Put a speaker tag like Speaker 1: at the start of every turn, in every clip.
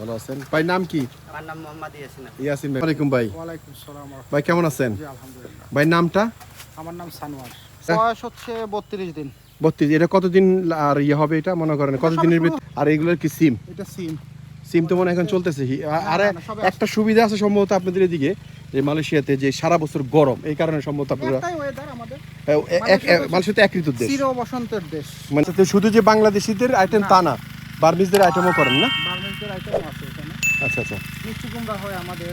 Speaker 1: ভালো আছেন? ভাই নাম কি?
Speaker 2: আমার নাম মোহাম্মদ ইয়াসিন
Speaker 1: ইয়াসিন ভাই। ভাই।
Speaker 3: ওয়ালাইকুম সালাম
Speaker 1: ভাই কেমন আছেন?
Speaker 3: জি আলহামদুলিল্লাহ।
Speaker 1: ভাই নামটা?
Speaker 3: আমার নাম সানোয়ার
Speaker 1: হ্যাঁ।
Speaker 3: বয়স হচ্ছে বত্রিশ দিন।
Speaker 1: বত্রিশ এটা কতদিন আর ইয়ে হবে এটা? মনে করেন কতদিনের ভিতর আর এগুলোর কি সিম?
Speaker 3: এটা সিম।
Speaker 1: সিম তো মনে এখন চলতেছে। আর একটা সুবিধা আছে সম্ভবত আপনাদের এদিকে যে মালয়েশিয়াতে যে সারা বছর গরম এই কারণে সম্ভবত আপনারা মালয়েশিয়াতে এক ঋতুর দেশ।
Speaker 3: চির বসন্তের দেশ।
Speaker 1: মানে শুধু যে বাংলাদেশিদের আইটেম তা না। বার্মিজদের আইটেমও করেন না?
Speaker 3: বার্মিজদের আইটেম আছে এখানে।
Speaker 1: আচ্ছা আচ্ছা।
Speaker 3: মিষ্টি কুমড়া হয় আমাদের।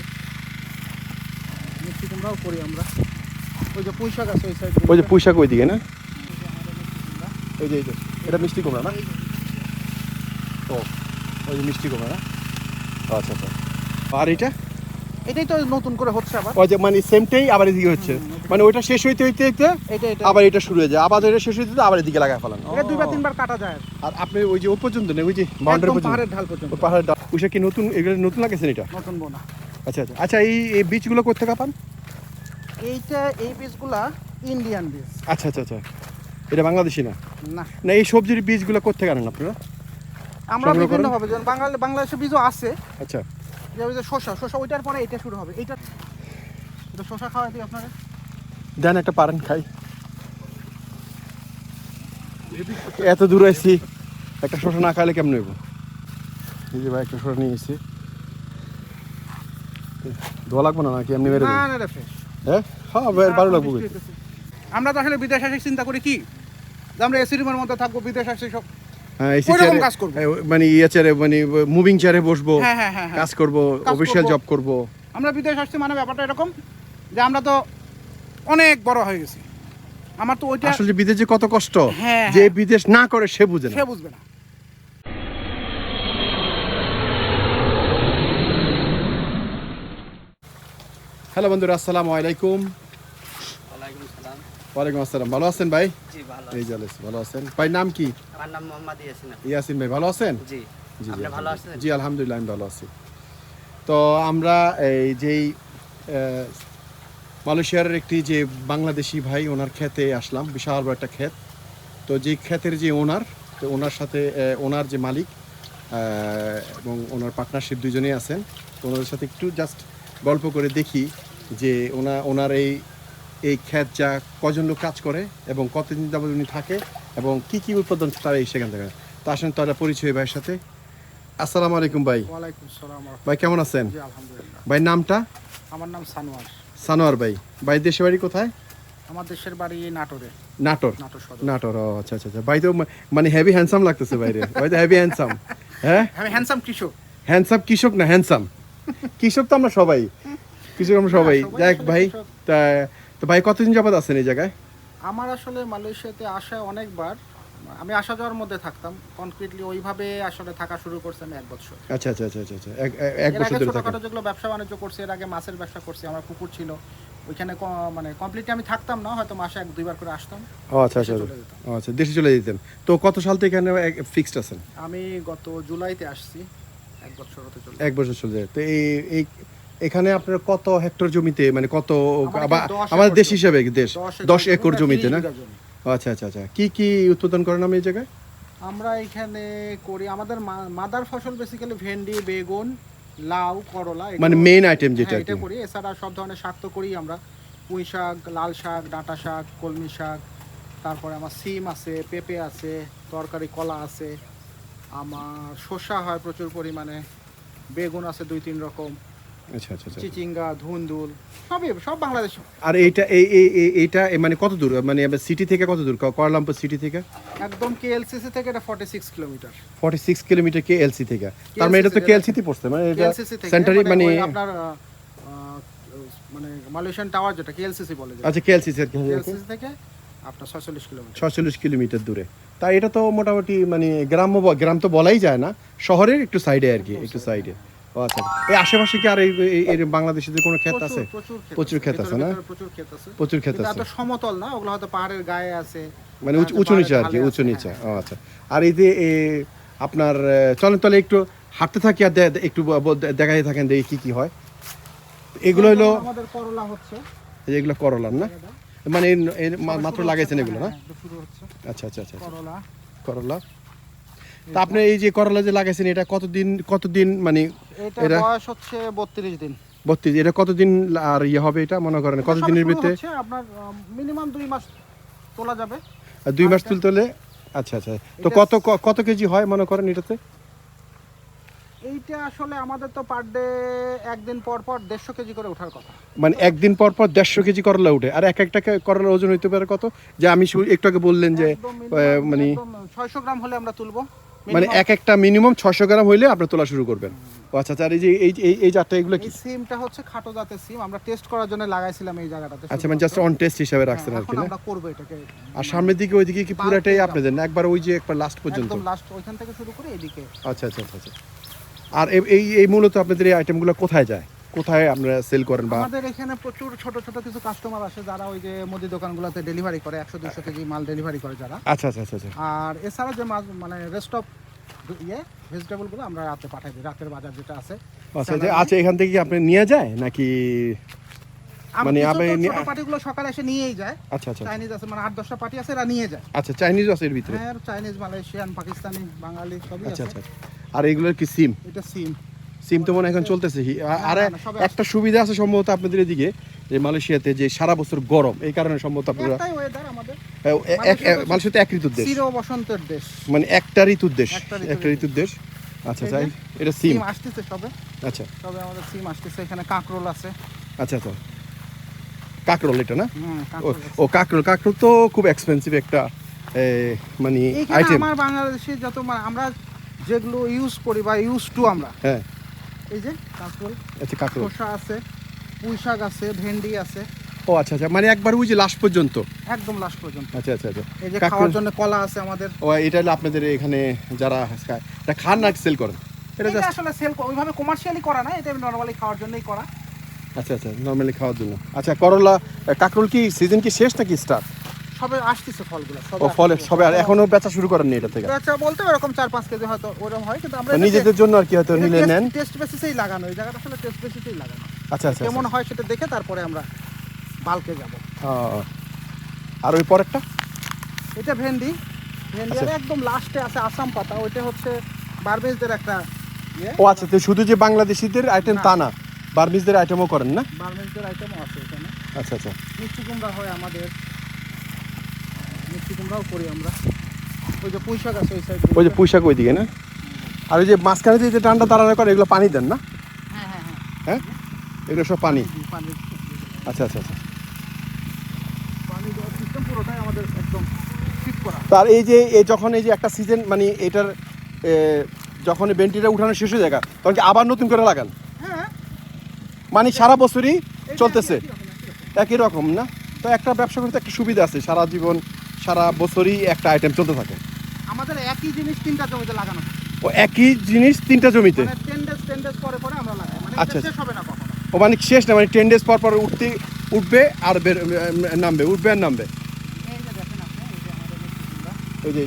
Speaker 3: মিষ্টি কুমড়াও করি আমরা। ওই যে পুঁই শাক আছে ওই সাইডে
Speaker 1: ওই যে পুঁইশাক ওইদিকে না? এই যে এই যে। এটা মিষ্টি কুমড়া না? ও ওই যে মিষ্টি কুমড়া না? আচ্ছা আচ্ছা। আর এটা?
Speaker 3: এটাই তো নতুন করে হচ্ছে আবার।
Speaker 1: ওই যে মানে সেমটাই আবার এদিকে হচ্ছে। মানে ওইটা শেষ হইতে হইতে হইতে আবার এটা শুরু হয়ে যায়। আবার এটা শেষ হইতে আবার এদিকে লাগায় ফেলান।
Speaker 3: এটা দুইবার তিনবার কাটা যায়।
Speaker 1: আর আপনি ওই যে ও পর্যন্ত নেই ওই যে
Speaker 3: একদম
Speaker 1: পর্যন্ত।
Speaker 3: পাহাড়ের ঢাল পর্যন্ত।
Speaker 1: ওই পাহাড়ের ডা- ওইসব কি নতুন এগুলো নতুন লাগেছেন এটা?
Speaker 3: নতুন বোনা।
Speaker 1: আচ্ছা আচ্ছা। আচ্ছা এই এই বীজগুলো কোথেকে পান?
Speaker 3: এইটা এই বীজগুলা ইন্ডিয়ান বীজ।
Speaker 1: আচ্ছা আচ্ছা আচ্ছা। এটা বাংলাদেশি না?
Speaker 3: না।
Speaker 1: না এই সবজির বীজগুলো কোথেকে আনেন আপনারা?
Speaker 3: আমরা বিভিন্ন? হবে যেমন বাঙালি বাংলাদেশের বীজও আছে।
Speaker 1: আচ্ছা।
Speaker 3: যে যে শসা শসা ওইটার পরে এটা শুরু হবে। এটা শসা খাওয়া দিই আপনারা
Speaker 1: দেন একটা পারেন খাই। এত দূর আইছি একটা শসা না খাইলে কেমন হইব? এই যে ভাই একটা শসা নিয়ে এসেছি ধোয়া লাগবে না নাকি? এমনি মেরে। হ্যাঁ? হ্যাঁ ভালো লাগবে
Speaker 3: আমরা তো আসলে বিদেশ আসে চিন্তা করি কি? যে আমরা এসি রুমের মধ্যে থাকব বিদেশ আসে সব
Speaker 1: হ্যাঁ এসি
Speaker 3: কাজ করব।
Speaker 1: হ্যাঁ, মানে ইয়ে চেয়ারে মানে মুভিং চেয়ারে বসবো
Speaker 3: হ্যাঁ।
Speaker 1: কাজ করব অফিসিয়াল জব করব।
Speaker 3: আমরা বিদেশ আসছি মানে ব্যাপারটা এরকম যে আমরা তো অনেক বড় হয়ে গেছি। আমার তো ওইটা
Speaker 1: আসলে বিদেশ কত কষ্ট?
Speaker 3: হ্যাঁ,
Speaker 1: যে
Speaker 3: হ্যাঁ।
Speaker 1: বিদেশ না করে সে বুঝে না।
Speaker 3: সে বুঝবে না।
Speaker 1: হ্যালো বন্ধুরা আসসালামু আলাইকুম।
Speaker 2: ওয়ালাইকুম
Speaker 1: আসসালাম। ভালো আছেন ভাই?
Speaker 2: জি ভালো
Speaker 1: এই জালেস ভালো আছেন? ভাই নাম কি?
Speaker 2: আমার নাম মোহাম্মদ ইয়াসিন
Speaker 1: ইয়াসিন ভাই ভালো আছেন?
Speaker 2: জি
Speaker 1: জি
Speaker 2: ভালো আছেন?
Speaker 1: জি আলহামদুলিল্লাহ আমি ভালো আছি। তো আমরা এই যেই আহ, মালয়েশিয়ার একটি যে বাংলাদেশি ভাই ওনার খেতে আসলাম বিশাল বড় একটা ক্ষেত। তো যে ক্ষেতের যে ওনার তো ওনার সাথে ওনার যে মালিক এবং ওনার পার্টনারশিপ দুজনেই আছেন। তো ওনাদের সাথে একটু জাস্ট গল্প করে দেখি যে ওনা ওনার এই এই ক্ষেত যা কজন লোক কাজ করে এবং কতদিন যাবত উনি থাকে এবং কি কি উৎপাদন তারা এই সেখান থেকে। তো আসেন তারা পরিচয় ভাইয়ের সাথে। আসসালামু আলাইকুম ভাই। ভাই কেমন আছেন? ভাই নামটা?
Speaker 3: আমার নাম সানোয়ার।
Speaker 1: সানোয়ার ভাই ভাই দেশে বাড়ি কোথায়?
Speaker 3: আমার দেশের বাড়ি নাটোরে।
Speaker 1: নাটোর?
Speaker 3: নাটোর
Speaker 1: ও আচ্ছা আচ্ছা আচ্ছা। ভাই তো মানে হেভি হ্যান্ডসাম লাগতেছে বাইরে ভাই তো হেভি হ্যান্ডসাম হ্যাঁ?
Speaker 3: হ্যান্ডসাম কৃষক।
Speaker 1: হ্যান্ডসাম কৃষক না হ্যান্ডসাম কৃষক তো আমরা সবাই। কৃষক আমরা সবাই।
Speaker 3: সবাই
Speaker 1: যাক ভাই তা তো ভাই কতদিন যাবত আছেন এই জায়গায়?
Speaker 3: আমার আসলে মালয়েশিয়াতে আসা অনেকবার। আমি আসা যাওয়ার মধ্যে থাকতাম। কনক্রিটলি ওইভাবে আসলে থাকা শুরু করছি আমি এক বছর।
Speaker 1: আচ্ছা আচ্ছা আচ্ছা আচ্ছা আচ্ছা। এক- বছর ধরে
Speaker 3: ছোটখাটো যেগুলো ব্যবসা বাণিজ্য করছি এর আগে মাছের ব্যবসা করছি আমার পুকুর ছিল। ওইখানে মানে কমপ্লিটলি আমি থাকতাম না হয়তো মাসে এক দুইবার করে আসতাম।
Speaker 1: ও আচ্ছা আচ্ছা আচ্ছা। আচ্ছা দেশে চলে যেতেন। তো কত সাল থেকে এখানে ফিক্সড আছেন?
Speaker 3: আমি গত জুলাইতে আসছি এক বছর হতে চলে
Speaker 1: এক বছর চলে যায়। তো এই এই এখানে আপনার কত হেক্টর জমিতে মানে কত আমাদের দেশ। হিসাবে দেশ দশ একর জমিতে না?
Speaker 3: 30 বিঘা জমি।
Speaker 1: ও আচ্ছা আচ্ছা আচ্ছা। কি কি উৎপাদন করেন আমি এই জায়গায়?
Speaker 3: আমরা এখানে করি আমাদের মাদার ফসল বেসিক্যালি ভেন্ডি বেগুন লাউ করলা
Speaker 1: মানে মেইন আইটেম যেটা
Speaker 3: হ্যাঁ, এটা করি। এছাড়া সব ধরনের শাক তো করি আমরা। পুঁই শাক লাল শাক ডাঁটা শাক কলমি শাক তারপরে আমার সিম আছে পেঁপে আছে তরকারি কলা আছে। আমার শসা হয় প্রচুর পরিমাণে। বেগুন আছে দুই তিন রকম।
Speaker 1: আচ্ছা আচ্ছা আচ্ছা।
Speaker 3: চিচিঙ্গা ধুন্দুল সবই সব বাংলাদেশ।
Speaker 1: আর এইটা এই এই এই- এইটা মানে কত দূর? মানে সিটি থেকে কত দূর? কুয়ালালামপুর সিটি থেকে?
Speaker 3: একদম কেএলসিসি থেকে এটা forty six kilometre
Speaker 1: forty six kilometre K LC থেকে। তার মানে এটা তো কেএলসি পড়ছে মানে এটা
Speaker 3: কেএলসিসি
Speaker 1: সেন্টারি
Speaker 3: মানে
Speaker 1: মানে
Speaker 3: আপনার মানে মালয়েশিয়ান টাওয়ার যেটা কেএলসিসি বলে
Speaker 1: আচ্ছা কেএলসি স্যার
Speaker 3: কেএলসিসি থেকে আপনার ছয়চল্লিশ কিলোমিটার
Speaker 1: ছচল্লিশ কিলোমিটার দূরে। তা এটা তো মোটামুটি মানে গ্রাম গ্রাম তো বলাই যায় না শহরের একটু সাইডে আর কি একটু সাইডে আচ্ছা এই আশেপাশে কি আর এই এই- এই কোনো ক্ষেত আছে?
Speaker 3: প্রচুর
Speaker 1: প্রচুর ক্ষেত আছে না?
Speaker 3: প্রচুর ক্ষেত আছে।
Speaker 1: প্রচুর ক্ষেত আছে।
Speaker 3: এত সমতল না ওগুলো হয়তো পাহাড়ের গায়ে আছে।
Speaker 1: মানে উঁচু- নিচে আর কি উঁচু নিচে।
Speaker 3: হ্যাঁ।
Speaker 1: আচ্ছা। আর এই যে আপনার চলেন তাহলে একটু হাঁটতে থাকি আর একটু দেখাই থাকেন দেখি কি কি হয়। এগুলো হলো
Speaker 3: আমাদের করলা হচ্ছে।
Speaker 1: এগুলো করলার না? মানে মাত্র লাগাইছেন এগুলো না?
Speaker 3: হ্যাঁ, হচ্ছে।
Speaker 1: আচ্ছা আচ্ছা আচ্ছা আচ্ছা।
Speaker 3: করলা।
Speaker 1: করলা। তা আপনি এই যে করলা যে লাগাইছেন এটা কতদিন কতদিন মানে
Speaker 3: এটা বয়স হচ্ছে বত্রিশ দিন।
Speaker 1: বত্রিশ এটা কতদিন আর ইয়ে হবে এটা মনে করেন কতদিনের ভিতরে?
Speaker 3: হচ্ছে, আপনার মিনিমাম দুই মাস তোলা যাবে।
Speaker 1: দুই মাস তুলতে হলে? আচ্ছা আচ্ছা। তো কত কত কেজি হয় মনে করেন এটাতে?
Speaker 3: এইটা আসলে আমাদের তো পার ডে একদিন পর পর দেড়শো কেজি করে ওঠার কথা।
Speaker 1: মানে একদিন পর পর দেড়শো কেজি করলা উঠে। আর এক একটা করলার ওজন হইতে পারে কত? যে আমি একটু আগে বললেন যে মানে
Speaker 3: ছয়শো গ্রাম হলে আমরা তুলবো।
Speaker 1: মানে এক একটা মিনিমাম ছশো গ্রাম হইলে আপনি তোলা শুরু করবেন। আচ্ছা আচ্ছা আর এই যে এই এই এই জাতটা এগুলো কি?
Speaker 3: সিমটা হচ্ছে খাটো জাতের সিম। আমরা টেস্ট করার জন্য লাগাইছিলাম এই জায়গাটাতে।
Speaker 1: আচ্ছা মানে জাস্ট অন টেস্ট হিসাবে রাখছেন আর কি না?
Speaker 3: আমরা করব এটাকে।
Speaker 1: আর সামনের দিকে ওইদিকে কি পুরাটাই আপনাদের না একবার ওই যে একবার লাস্ট পর্যন্ত।
Speaker 3: একদম লাস্ট ওইখান থেকে শুরু করে এদিকে।
Speaker 1: আচ্ছা আচ্ছা আচ্ছা আচ্ছা। আর এই এই মূলত আপনাদের এই আইটেমগুলো কোথায় যায়? কোথায় আপনারা সেল করেন বা
Speaker 3: আমাদের এখানে প্রচুর ছোট ছোট কিছু কাস্টমার আসে যারা ওই যে মুদি দোকানগুলোতে ডেলিভারি করে একশো দুশো কেজি মাল ডেলিভারি করে যারা।
Speaker 1: আচ্ছা আচ্ছা আচ্ছা আচ্ছা।
Speaker 3: আর এছাড়া যে মাছ মানে রেস্ট অফ ইয়ে ভেজিটেবলগুলো আমরা রাতে পাঠাই দিই রাতের বাজার যেটা আছে।
Speaker 1: আচ্ছা আচ্ছা আচ্ছা এখান থেকে কি আপনি নিয়ে যায় নাকি? মানে আপনি
Speaker 3: ছোট পার্টিগুলো সকালে এসে নিয়েই যায়।
Speaker 1: আচ্ছা আচ্ছা
Speaker 3: চাইনিজ আছে মানে আট দশটা পার্টি আছে এরা নিয়ে যায়।
Speaker 1: আচ্ছা চাইনিজ আছে এর ভিতরে?
Speaker 3: হ্যাঁ চাইনিজ মালয়েশিয়ান পাকিস্তানি বাঙালি সবই আছে
Speaker 1: আচ্ছা
Speaker 3: আছে।
Speaker 1: আচ্ছা আর এগুলোর কি সিম
Speaker 3: এটা সিম
Speaker 1: সিম তো মনে এখন চলতেছে। আর একটা সুবিধা আছে সম্ভবত আপনাদের এদিকে যে মালয়েশিয়াতে যে সারা বছর গরম এই কারণে সম্ভবত আপনারা
Speaker 3: মালয়েশিয়াতে-
Speaker 1: এক ঋতুর দেশ।
Speaker 3: বসন্তের দেশ।
Speaker 1: মানে একটা ঋতুর দেশ
Speaker 3: একটা ঋতুর দেশ।
Speaker 1: আচ্ছা
Speaker 3: এই
Speaker 1: আচ্ছা এটা সিম
Speaker 3: আসতেছে সবে।
Speaker 1: আচ্ছা।
Speaker 3: সবে আমাদের সিম আসতেছে এখানে কাঁকরোল আছে।
Speaker 1: আচ্ছা আচ্ছা। কাকরোল এটা না? ও
Speaker 3: কাঁকরোল
Speaker 1: কাকরোল তো খুব এক্সপেন্সিভ একটা মানে আইটেম
Speaker 3: আমার বাংলাদেশে যত আমরা যেগুলো ইউজ করি বা ইউজ টু আমরা
Speaker 1: হ্যাঁ।
Speaker 3: এই যে কাঁকরোল।
Speaker 1: আচ্ছা কাকরোল।
Speaker 3: শসা আছে পুঁই শাক আছে ভেন্ডি আছে।
Speaker 1: ও আচ্ছা আচ্ছা। মানে একবার ওই যে লাস্ট পর্যন্ত?
Speaker 3: একদম লাস্ট পর্যন্ত।
Speaker 1: আচ্ছা আচ্ছা আচ্ছা।
Speaker 3: এই যে খাওয়ার জন্য কলা আছে আমাদের।
Speaker 1: ও এটা হলো আপনাদের এখানে যারা খায়, এটা খান না সেল করেন? এটা
Speaker 3: আসলে সেল ওইভাবে কমার্শিয়ালি করা না এটা নরমালি খাওয়ার জন্যই করা।
Speaker 1: আচ্ছা আচ্ছা নর্মালি খাওয়ার জন্য। আচ্ছা করলা কাকরোল কি সিজন কি শেষ নাকি স্টার্ট
Speaker 3: সবে আসতেছে ফলগুলো সবে
Speaker 1: ও ফলে সবে আর এখনও বেচা শুরু করেননি এটা থেকে?
Speaker 3: আচ্ছা বলতে ওরকম চার পাঁচ কেজি হয়তো ওরকম হয় কিন্তু আমরা
Speaker 1: নিজেদের জন্য আর কি হয়তো নিলে নেন?
Speaker 3: টেস্ট বেসিসেই লাগানো এই জায়গাটা আসলে টেস্ট বেসিসেই লাগানো।
Speaker 1: আচ্ছা আচ্ছা
Speaker 3: কেমন হয় সেটা দেখে তারপরে আমরা বালকে যাব।
Speaker 1: আচ্ছা। আর ওই পরেরটা?
Speaker 3: এটা ভেন্ডি। ভেন্ডি
Speaker 1: আচ্ছা।
Speaker 3: একদম লাস্টে আছে আসাম পাতা ওইটা হচ্ছে বারবেজদের একটা ইয়ে।
Speaker 1: ও আচ্ছা তো শুধু যে বাংলাদেশিদের আইটেম তা না বার্মিজদের আইটেমও করেন না?
Speaker 3: বারবেজদের আইটেমও আছে এখানে।
Speaker 1: আচ্ছা আচ্ছা।
Speaker 3: মিষ্টি কুমড়া হয় আমাদের। কুমড়াও করি আমরা। ওই যে পুঁই শাক আছে ওই সাইড
Speaker 1: ওই যে পুঁইশাক ওইদিকে না? আর ওই যে মাঝখানে যে টান্ডা তাড়ানো করে এগুলো পানি দেন না?
Speaker 3: হ্যাঁ হ্যাঁ হ্যাঁ।
Speaker 1: হ্যাঁ? এগুলো সব পানি? আচ্ছা আচ্ছা আচ্ছা।
Speaker 3: পানি দেওয়ার সিস্টেম পুরোটাই আমাদের একদম ফিট করা।
Speaker 1: তার এই যে এই যখন এই যে একটা সিজন মানে এটার যখন বেন্টিটা উঠানো শেষ হয়ে যায় তখন কি আবার নতুন করে লাগান?
Speaker 3: হ্যাঁ
Speaker 1: মানে সারা বছরই চলতেছে?
Speaker 3: একই রকম, একই রকম
Speaker 1: না? তো একটা ব্যবসা করতে একটা সুবিধা আছে সারা জীবন সারা বছরই একটা আইটেম চলতে থাকে।
Speaker 3: আমাদের একই জিনিস তিনটা জমিতে লাগানো
Speaker 1: ও একই জিনিস তিনটা জমিতে?
Speaker 3: মানে পরে পরে আমরা লাগাই। মানে
Speaker 1: আচ্ছা,
Speaker 3: শেষ হবে না কখনো।
Speaker 1: ও মানে শেষ না মানে টেন ডেজ পর পর উঠতে উঠবে আর নামবে উঠবে আর নামবে?
Speaker 3: এই যে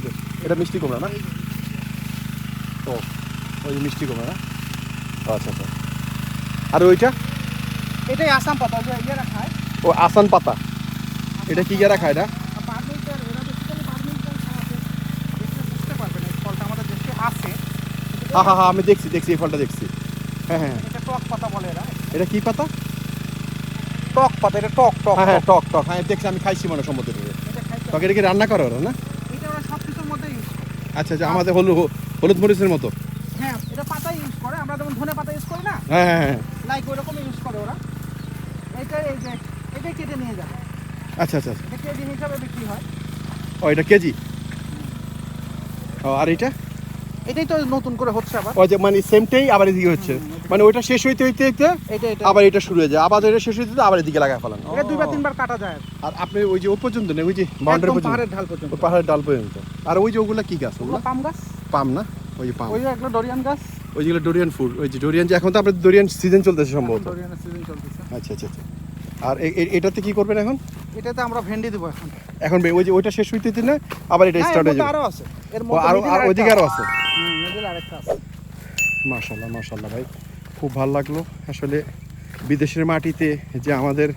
Speaker 1: এটা মিষ্টি কুমড়া না? ও ওই যে মিষ্টি কুমড়া না? আচ্ছা আচ্ছা। আর ওইটা?
Speaker 3: এটাই আসাম পাতা যে ইয়েরা খায়
Speaker 1: ও আসান পাতা। এটা কি গেরা খায় না
Speaker 3: আর বার্মিজদের এরা বেসিক্যালি বার্মিজদের খাওয়াতে দেখলে বুঝতে পারবেন এই ফলটা আমাদের দেশে আছে
Speaker 1: হ্যাঁ হ্যাঁ হ্যাঁ আমি দেখছি দেখছি এই ফলটা দেখছি। হ্যাঁ হ্যাঁ।
Speaker 3: এটা টক পাতা বলে এরা।
Speaker 1: এটা কি পাতা?
Speaker 3: টক পাতা এটা টক টক
Speaker 1: হ্যাঁ হ্যাঁ টক। টক হ্যাঁ দেখছি আমি খাইছি মনে এটা
Speaker 3: এটা
Speaker 1: টক এটা কি রান্না করে ওরা না?
Speaker 3: এটা
Speaker 1: আচ্ছা আচ্ছা আমাদের হলুদ হলুদ মরিচের মতো।
Speaker 3: হ্যাঁ এটা পাতা ইউজ করে। আমরা যেমন ধনে পাতা ইউজ করি না
Speaker 1: হ্যাঁ হ্যাঁ
Speaker 3: লাইক ওই ইউজ করে ওরা। এটা এই যে এটাই কেটে নিয়ে যাবে।
Speaker 1: আচ্ছা আচ্ছা আচ্ছা।
Speaker 3: এটা কেজি হিসাবে বিক্রি হয়।
Speaker 1: ও এটা কেজি? ও আর এটা
Speaker 3: এটাই তো নতুন করে হচ্ছে আবার।
Speaker 1: ওই যে মানে সেমটাই আবার এদিকে হচ্ছে। মানে ওইটা শেষ হইতে হইতে হইতে আবার এটা শুরু হয়ে যায়। আবার এটা শেষ হইতে আবার এদিকে লাগায় ফেলান।
Speaker 3: এটা দুইবার তিনবার কাটা যায়।
Speaker 1: আর আপনি ওই যে ও পর্যন্ত নেই ওই যে বাউন্ডারি পর্যন্ত
Speaker 3: পাহাড়ের ঢাল পর্যন্ত।
Speaker 1: পাহাড়ের ডাল পর্যন্ত। আর ওই যে ওগুলা কি গাছ
Speaker 3: ওগুলো? পাম গাছ।
Speaker 1: পাম না? ওই যে পাম।
Speaker 3: ওই যে এগুলো ডরিয়ান গাছ।
Speaker 1: ওই যেগুলো ডোরিয়ান ফুড ওই যে ডোরিয়ান যে এখন তো আপনার ডোরিয়ান সিজন চলতেছে সম্ভবত।
Speaker 3: ডরিয়ানের সিজন চলতেছে।
Speaker 1: আচ্ছা আচ্ছা আচ্ছা। আর এটাতে কি করবেন এখন?
Speaker 3: এটাতে আমরা ভেন্ডি দেবো এখন।
Speaker 1: এখন ওই যে ওইটা শেষ হইতে না আবার এটা
Speaker 3: হ্যাঁ,
Speaker 1: স্টার্ট হয়ে যাবে।
Speaker 3: আরও আছে। এর মধ্যে আরও
Speaker 1: আর ওইদিকে আরও আছে।
Speaker 3: আরেকটা
Speaker 1: মাশাল্লাহ মাশাল্লাহ ভাই খুব ভালো লাগল। আসলে বিদেশের মাটিতে যে আমাদের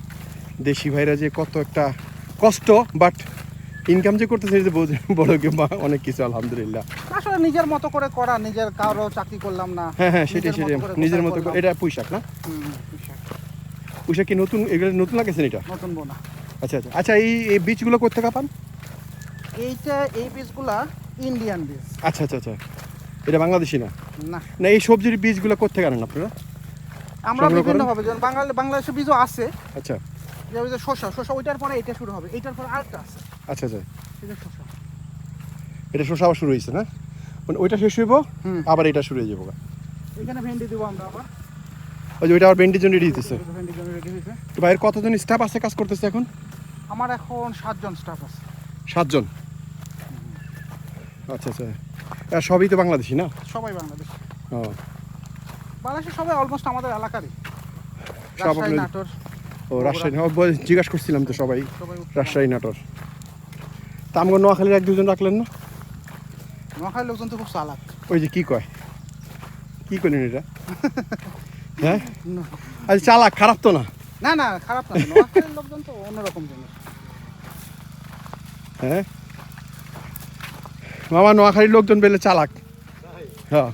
Speaker 1: দেশি ভাইরা যে কত একটা কষ্ট বাট ইনকাম যে এটা বোঝ- বড় কি বা- অনেক কিছু আলহামদুলিল্লাহ।
Speaker 3: আসলে নিজের মতো করে করা নিজের কারও চাকরি করলাম না।
Speaker 1: হ্যাঁ হ্যাঁ সেটাই সেটাই। নিজের মতো এটা পুঁইশাক না? পুঁইশাক। কি নতুন? এগুলো নতুন লাগেছেন এটা?
Speaker 3: নতুন বোনা।
Speaker 1: আচ্ছা আচ্ছা। আচ্ছা এই এই বীজগুলো কোথেকে পান?
Speaker 3: এইটা এই বীজগুলা ইন্ডিয়ান বীজ।
Speaker 1: আচ্ছা আচ্ছা আচ্ছা। এটা বাংলাদেশি না?
Speaker 3: না।
Speaker 1: না এই সবজির বীজগুলো কোথেকে আনেন আপনারা?
Speaker 3: আমরা বিভিন্ন? ভাবে যেমন বাঙালি বাংলাদেশের বীজও আছে।
Speaker 1: আচ্ছা।
Speaker 3: যে ওই যে শসা শসা ওইটার পরে এটা শুরু হবে। এইটার পরে আরেকটা আছে।
Speaker 1: আচ্ছা আচ্ছা।
Speaker 3: এটা শসা।
Speaker 1: এটা শসা আবার শুরু হয়েছে না? মানে ওইটা শেষ হইব আবার এটা শুরু হয়ে যাব
Speaker 3: এখানে ভেন্ডি দিব আমরা আবার।
Speaker 1: ওই যে ওইটা আবার ভেন্ডির জন্য রেডি
Speaker 3: এই ভেন্ডির জন্য রেডি হয়েছে
Speaker 1: তো ভাইয়ের কতজন স্টাফ আছে কাজ করতেছে এখন?
Speaker 3: আমার এখন সাতজন স্টাফ আছে।
Speaker 1: সাতজন? আচ্ছা আচ্ছা। আর সবই তো বাংলাদেশি না?
Speaker 3: সবাই বাংলাদেশ।
Speaker 1: ও।
Speaker 3: বাংলাদেশের সবাই অলমোস্ট আমাদের এলাকারই। রাজশাহী নাটোর
Speaker 1: ও রাজশাহী বল- জিজ্ঞাসা করছিলাম তো সবাই।
Speaker 3: সবাই
Speaker 1: রাজশাহী নাটোর। তা আমাকে নোয়াখালীর এক দুজন রাখলেন না?
Speaker 3: নোয়াখালীর লোকজন তো খুব চালাক।
Speaker 1: ওই যে কি কয়? কি করলেন এটা? হ্যাঁ? আচ্ছা চালাক খারাপ তো না?
Speaker 3: না না খারাপ না। নোয়াখালীর লোকজন তো অন্যরকম জিনিস
Speaker 1: হ্যাঁ? মামা নোয়াখালীর লোকজন পেলে চালাক। হ্যাঁ।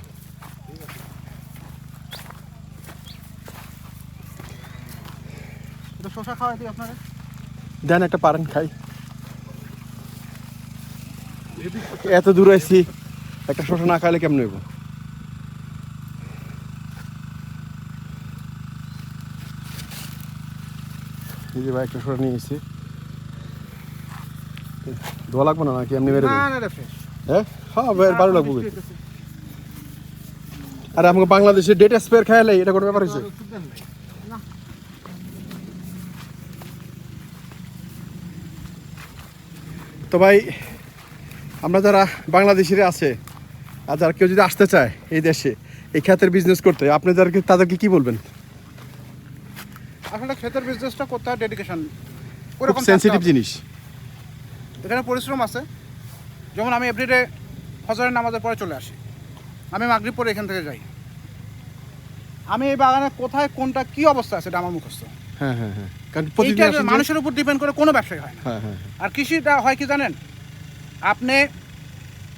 Speaker 3: এটা খাওয়াই দিই আপনারা
Speaker 1: দেন একটা পারেন খাই। এত দূর আইছি একটা শশা না খাইলে কেমন হইব? এই যে ভাই একটা শশা নিয়ে এসেছি ধোয়া লাগবে না নাকি? এমনি মেরে হ্যাঁ হ্যাঁ? ভালো লাগবে আর আমাকে বাংলাদেশে ডেট স্পেয়ার এটা কোনো ব্যাপার হয়েছে তো ভাই আমরা যারা বাংলাদেশিরা আছে আর যারা কেউ যদি আসতে চায় এই দেশে এই খাতের বিজনেস করতে আপনি যাদেরকে তাদেরকে কি বলবেন?
Speaker 3: আসলে ক্ষেতের বিজনেসটা করতে হয় ডেডিকেশন
Speaker 1: সেন্সিটিভ জিনিস।
Speaker 3: এখানে পরিশ্রম আছে। যেমন আমি এভরিডে ফজরের নামাজের পরে চলে আসি। আমি মাগরিব পরে এখান থেকে যাই। আমি এই বাগানে কোথায় কোনটা কি অবস্থা আছে এটা আমার মুখস্থ।
Speaker 1: হ্যাঁ হ্যাঁ হ্যাঁ। কারণ
Speaker 3: মানুষের উপর ডিপেন্ড করে কোনো ব্যবসায় হয় না।
Speaker 1: হ্যাঁ হ্যাঁ
Speaker 3: আর কৃষিটা হয় কি জানেন? আপনি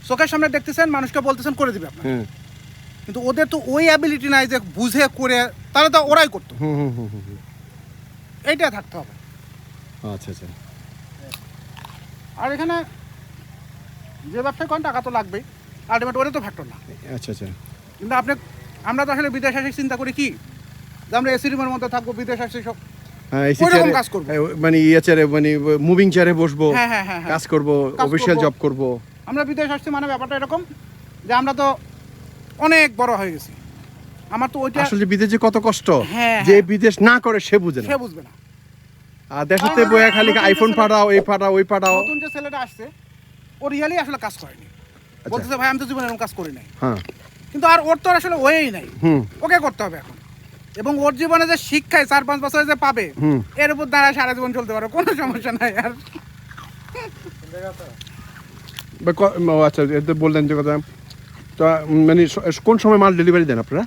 Speaker 3: চোখের সামনে দেখতেছেন মানুষকে বলতেছেন করে দিবে আপনার
Speaker 1: হ্যাঁ
Speaker 3: কিন্তু ওদের তো ওই অ্যাবিলিটি নাই যে বুঝে করে তাহলে তো ওরাই করতো। এইটা থাকতে হবে।
Speaker 1: আচ্ছা আচ্ছা।
Speaker 3: আর এখানে যে ব্যবসায় করেন টাকা তো লাগবেই আলটিমেট ওরে তো ফ্যাক্টর না।
Speaker 1: আচ্ছা আচ্ছা।
Speaker 3: কিন্তু আপনি আমরা তো আসলে বিদেশ আসে চিন্তা করি কি? যে আমরা এসি রুমের মধ্যে থাকব বিদেশ আসে সব ওইরকম
Speaker 1: চেয়ারে
Speaker 3: কাজ করব।
Speaker 1: হ্যাঁ, মানে ইয়ে চেয়ারে মানে মুভিং চেয়ারে বসবো
Speaker 3: হ্যাঁ হ্যাঁ
Speaker 1: কাজ করব
Speaker 3: কাজ
Speaker 1: অফিসিয়াল জব করব।
Speaker 3: আমরা বিদেশ আসছি মানে ব্যাপারটা এরকম যে আমরা তো অনেক বড় হয়ে গেছি। আমার তো ওইটা
Speaker 1: আসলে বিদেশে কত কষ্ট? যে। বিদেশ না করে সে বুঝে না।
Speaker 3: সে বুঝবে না।
Speaker 1: আর দেশতে বইয়া খালি আইফোন ফাটাও এই ফাটাও ওই ফাটাও
Speaker 3: নতুন যে ছেলেটা আসছে ও রিয়ালি আসলে কাজ করেনি।
Speaker 1: আচ্ছা।
Speaker 3: বলতেছে ভাই আমি তো জীবনে এরকম কাজ করি নাই।
Speaker 1: হ্যাঁ।
Speaker 3: কিন্তু আর ওর তো আসলে ওয়েই নাই।
Speaker 1: হুম।
Speaker 3: ওকে করতে হবে এখন। এবং ওর জীবনে যে শিক্ষায় চার পাঁচ বছরে যে পাবে এর উপর দ্বারা সারা জীবন চলতে পারে কোনো সমস্যা নাই আর।
Speaker 1: আচ্ছা এতে বললেন যে কথা। তো মানে কোন সময় মাল ডেলিভারি দেন আপনারা?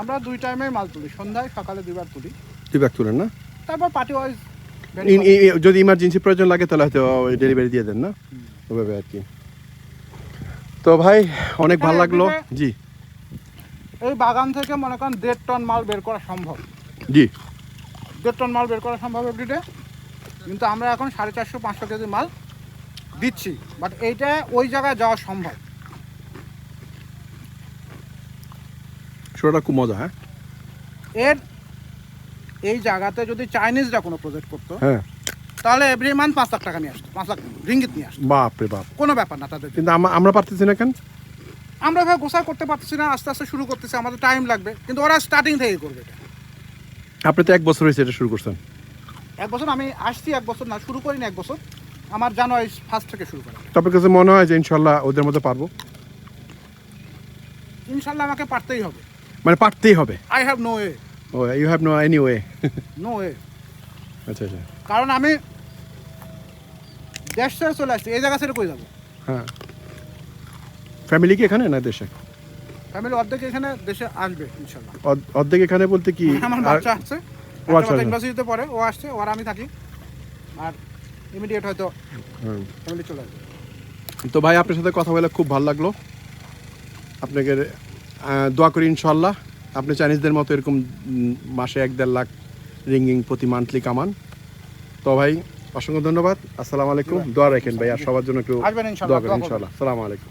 Speaker 3: আমরা দুই টাইমে মাল তুলি। সন্ধ্যায় সকালে দুইবার তুলি।
Speaker 1: দুই ব্যাগ তুলেন না?
Speaker 3: তারপর পার্টি ওয়াইজ
Speaker 1: যদি ইমার্জেন্সি প্রয়োজন লাগে তাহলে হয়তো ডেলিভারি দিয়ে দেন না? ওভাবে আর কি। তো ভাই অনেক ভালো লাগল। জি।
Speaker 3: এই বাগান থেকে মনে করেন দেড় টন মাল বের করা সম্ভব।
Speaker 1: জি।
Speaker 3: দেড় টন মাল বের করা সম্ভব এভরিডে কিন্তু আমরা এখন সাড়ে চারশো পাঁচশো কেজি মাল দিচ্ছি। বাট এইটা ওই জায়গায় যাওয়া সম্ভব।
Speaker 1: শোটা খুব মজা হ্যাঁ?
Speaker 3: এর এই জায়গাতে যদি চাইনিজরা কোনো প্রজেক্ট করতো
Speaker 1: হ্যাঁ।
Speaker 3: তাহলে এভরি মান্থ পাঁচ লাখ টাকা নিয়ে আসতো পাঁচ লাখ রিঙ্গিত নিয়ে আসতো।
Speaker 1: বাপ রে বাপ।
Speaker 3: কোনো ব্যাপার না তাদের।
Speaker 1: কিন্তু আমরা পারতেছি না কেন?
Speaker 3: আমরা এভাবে গোসা করতে পারতেছি না আস্তে আস্তে শুরু করতেছি আমাদের টাইম লাগবে। কিন্তু ওরা স্টার্টিং থেকে করবে এটা।
Speaker 1: আপনি তো এক বছর হয়েছে এটা শুরু করছেন।
Speaker 3: এক বছর আমি আসছি এক বছর না শুরু করিনি এক বছর। আমার জানুয়ারি ফার্স্ট থেকে শুরু করা।
Speaker 1: তো আপনার কাছে মনে হয় যে ইনশাল্লাহ ওদের মধ্যে পারব?
Speaker 3: ইনশাল্লাহ আমাকে পারতেই হবে।
Speaker 1: মানে পারতেই হবে।
Speaker 3: I have no way
Speaker 1: O you have no any way
Speaker 3: no way
Speaker 1: আচ্ছা আচ্ছা।
Speaker 3: কারণ আমি দেশ ছেড়ে চলে আসছি এই জায়গা ছেড়ে কই যাব?
Speaker 1: হ্যাঁ। ফ্যামিলি কি এখানে না দেশে?
Speaker 3: ফ্যামিলি অর্ধেক এখানে দেশে আসবে ইনশাল্লাহ।
Speaker 1: অর্ধেক এখানে বলতে কি
Speaker 3: আমার
Speaker 1: আর-
Speaker 3: বাচ্চা আছে।
Speaker 1: ও আচ্ছা, আচ্ছা।
Speaker 3: ইউনিভার্সিটিতে পড়ে ও আসছে ওর আমি থাকি। আর ইমিডিয়েট হয়তো ফ্যামিলি চলে আসবে।
Speaker 1: তো ভাই আপনার সাথে কথা বলে খুব ভালো লাগল। আপনাকে দোয়া করি ইনশাল্লাহ। আপনি চাইনিজদের মতো এরকম মাসে এক দেড় লাখ রিঙ্গিং প্রতি মান্থলি কামান। তো ভাই অসংখ্য ধন্যবাদ। আসসালামু আলাইকুম। দোয়া রাখেন ভাই আর সবার জন্য একটু দোয়া করেন ইনশাল্লাহ। আসসালামু আলাইকুম।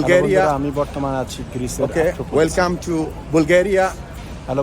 Speaker 4: Bulgaria.
Speaker 1: আমি বর্তমান আছি গ্রিসের
Speaker 4: Okay, welcome to Bulgaria.
Speaker 1: Hello